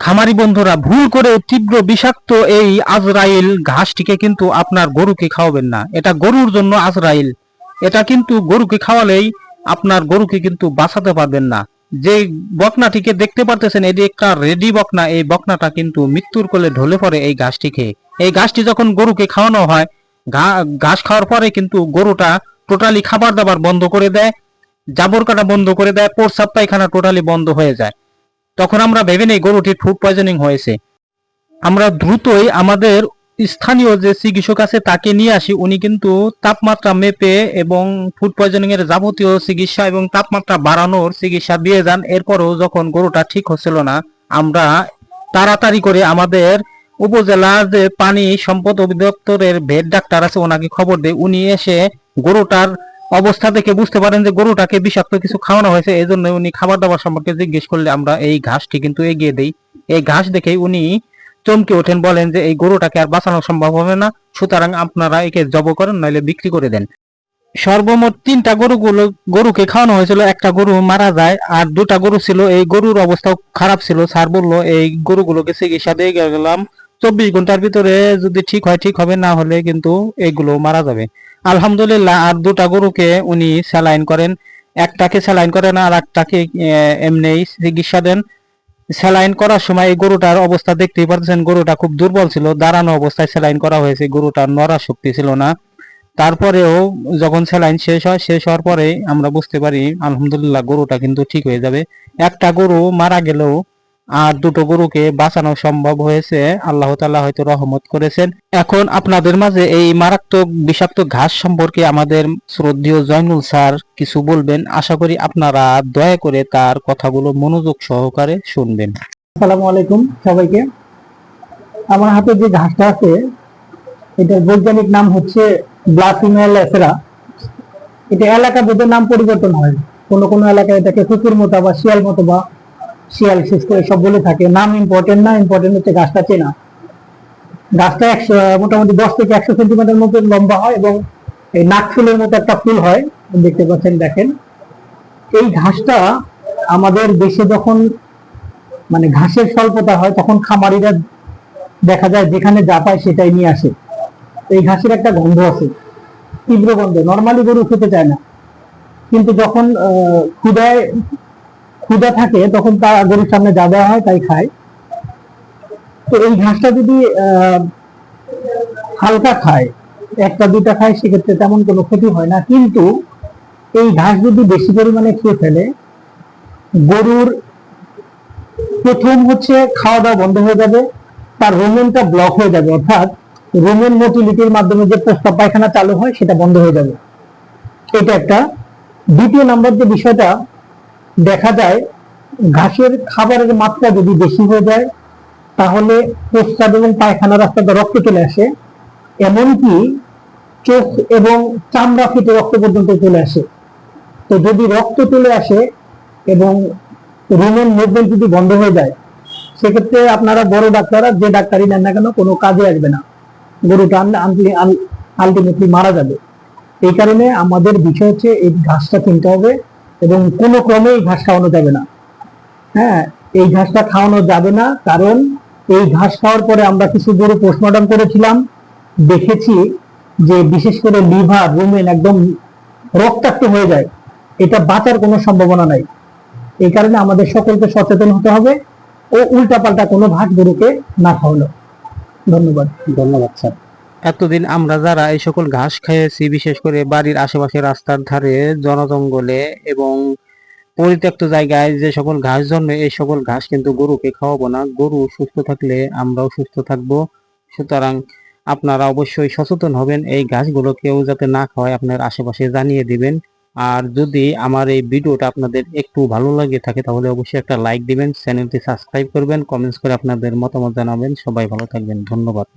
খামারি বন্ধুরা, ভুল করে তীব্র বিষাক্ত এই আজরাইল ঘাসটিকে কিন্তু আপনার গরুকে খাওয়াবেন না। এটা গরুর জন্য আজরাইল। এটা কিন্তু গরুকে খাওয়ালেই আপনার গরুকে কিন্তু বাঁচাতে পারবেন না। যে বকনাটিকে দেখতে পারতেছেন, এটি একটা রেডি বকনা। এই বকনাটা কিন্তু মৃত্যুর কোলে ঢলে পড়ে এই ঘাসটিকে। এই ঘাসটি যখন গরুকে খাওয়ানো হয় ঘাস খাওয়ার পরে কিন্তু গরুটা টোটালি খাবার দাবার বন্ধ করে দেয়, জাবর কাটা বন্ধ করে দেয় প্রস্রাব পায়খানা টোটালি বন্ধ হয়ে যায়। তখন আমরা ভেবে নেই গরুটির ফুড পয়জনিং হয়েছে। আমরা দ্রুতই আমাদের স্থানীয় যে চিকিৎসক আছে তাকে নিয়ে আসি, উনি কিন্তু তাপমাত্রা মেপে এবং ফুড পয়জনিং এর যাবতীয় চিকিৎসা এবং তাপমাত্রা বাড়ানোর চিকিৎসা দিয়ে যান। এরপরও যখন গরুটা ঠিক হচ্ছিল না, আমরা তাড়াতাড়ি করে আমাদের উপজেলার যে পানি সম্পদ অধিদপ্তরের ভেট ডাক্তার আছে, ওনাকে খবর দেয় উনি এসে গরুটার অবস্থা দেখে বুঝতে পারেন যে গরুটাকে বিষাক্ত কিছু খাওয়ানো হয়েছে এই জন্য উনি খাবার দাবার সম্পর্কে জিজ্ঞেস করলে আমরা এই ঘাসটি কিন্তু এগিয়ে দেই। এই ঘাস দেখেই উনি চমকে ওঠেন, বলেন যে এই গরুটাকে আর বাঁচানো সম্ভব হবে না, সুতরাং আপনারা একে জব করেন, নইলে বিক্রি করে দেন। সর্বমোট তিনটা গরুগুলো গরুকে খাওয়ানো হয়েছিল, একটা গরু মারা যায় আর দুটা গরু ছিল, এই গরুর অবস্থাও খারাপ ছিল। স্যার বলল, এই গরুগুলোকে চিকিৎসা দিয়ে গেলাম চব্বিশ ঘণ্টার ভিতরে যদি ঠিক হয়, ঠিক হবে, না হলে কিন্তু এগুলো মারা যাবে। আলহামদুলিল্লাহ, আর দুটা গরুকে উনি স্যালাইন করেন। একটাকে স্যালাইন করেন আর একটাকে এমনি চিকিৎসা দেন। স্যালাইন করার সময় এই গরুটার অবস্থা দেখতেই পারতেছেন, গরুটা খুব দুর্বল ছিল। দাঁড়ানো অবস্থায় স্যালাইন করা হয়েছে, গরুটার নড়া শক্তি ছিল না। তারপরেও যখন স্যালাইন শেষ হয়, শেষ হওয়ার পরে আমরা বুঝতে পারি, আলহামদুলিল্লাহ গরুটা কিন্তু ঠিক হয়ে যাবে। একটা গরু মারা গেলেও আর দুটো গরুকে বাঁচানো সম্ভব হয়েছে। আল্লাহ তাআলা হয়তো রহমত করেছেন। এখন আপনাদের মাঝে এই মারাত্মক বিষাক্ত ঘাস সম্পর্কে আমাদের শ্রদ্ধেয় জয়নুল স্যার কিছু বলবেন। আশা করি আপনারা দয়া করে তার কথাগুলো মনোযোগ সহকারে শুনবেন। আসসালামু আলাইকুম সবাইকে। আমার হাতে যে ঘাসটা আছে, এটার বৈজ্ঞানিক নাম হচ্ছে ব্লাসিমেল এসেরা। এটা এলাকা ভেদে নাম পরিবর্তন হয়। কোনো কোনো এলাকায় এটাকে কুকুর মতো বা শিয়াল মতো বা শিয়াল শেষ করে সব বলে থাকে। নাম ইম্পর্টেন্ট না ইম্পর্টেন্ট হচ্ছে গাছটা চেনা। গাছটা একশো মোটামুটি দশ থেকে একশো সেন্টিমিটার মতো লম্বা হয় এবং এই নাক ফুলের মতো একটা ফুল হয়। দেখতে পাচ্ছেন দেখেন। এই ঘাসটা আমাদের দেশে যখন মানে ঘাসের স্বল্পতা হয় তখন খামারিরা দেখা যায় যেখানে যা পায় সেটাই নিয়ে আসে। এই ঘাসের একটা গন্ধ আছে তীব্র গন্ধ। নর্মালি গরু খেতে চায় না। কিন্তু যখন আহ, ক্ষুধায় ক্ষুধা থাকে, তখন তার গরুর সামনে যা দেওয়া হয় তাই খায়। তো এই ঘাসটা যদি হালকা খায়, একটা, দুটা খায়, সেক্ষেত্রে তেমন কোনো ক্ষতি হয় না। কিন্তু এই ঘাস যদি বেশি পরিমাণে খেয়ে ফেলে, গরুর প্রথম হচ্ছে খাওয়া দাওয়া বন্ধ হয়ে যাবে, তার রোমেনটা ব্লক হয়ে যাবে। অর্থাৎ রোমেন মোটিলিটির মাধ্যমে যে প্রস্তাব পায়খানা চালু হয়, সেটা বন্ধ হয়ে যাবে। এটা একটা। দ্বিতীয় নাম্বার যে বিষয়টা দেখা যায় ঘাসের খাবারের মাত্রা যদি বেশি হয়ে যায়, তাহলে প্রস্তাব এবং পায়খানা রাস্তাতে রক্ত চলে আসে। এমনকি চোখ এবং চামড়া ফেটে রক্ত পর্যন্ত চলে আসে। তো যদি রক্ত চলে আসে এবং রোমেন মুভমেন্ট যদি বন্ধ হয়ে যায়, সেক্ষেত্রে আপনারা বড় ডাক্তাররা যে ডাক্তারই নেন না কেন, কোনো কাজে আসবে না। গরুটা আনলে আলটিমেটলি মারা যাবে। এই কারণে আমাদের বিষয় হচ্ছে এই ঘাসটা কিনতে হবে। এবং কোনো ক্রমে এই ঘাস খাওয়ানো যাবে না। হ্যাঁ এই ঘাসটা খাওয়ানো যাবে না কারণ এই ঘাস খাওয়ার পরে আমরা কিছু গরু পোস্টমর্টম করেছিলাম, দেখেছি যে বিশেষ করে লিভার রুমেন একদম রক্তাক্ত হয়ে যায়। এটা বাঁচার কোনো সম্ভাবনা নাই। এই কারণে আমাদের সকলকে সচেতন হতে হবে ও উল্টাপাল্টা কোনো ভাগ গরুকে না খাওয়ানো। ধন্যবাদ। ধন্যবাদ, স্যার। এতদিন আমরা যারা এই সকল ঘাস খেয়েছি, বিশেষ করে বাড়ির আশেপাশে রাস্তার ধারে, জনজঙ্গলে এবং পরিত্যক্ত জায়গায় যে সকল ঘাস জন্মে, এই সকল ঘাস কিন্তু গরুকে খাওয়াবো না। গরু সুস্থ থাকলে আমরাও সুস্থ থাকব। সুতরাং আপনারা অবশ্যই সচেতন হবেন, এই ঘাসগুলো কেউ যাতে না খাওয়ায় আপনার আশেপাশে জানিয়ে দিবেন। আর যদি আমার এই ভিডিওটা আপনাদের একটু ভালো লাগে থাকে, তাহলে অবশ্যই একটা লাইক দিবেন, চ্যানেলটি সাবস্ক্রাইব করবেন, কমেন্টস করে আপনাদের মতামত জানাবেন। সবাই ভালো থাকবেন, ধন্যবাদ।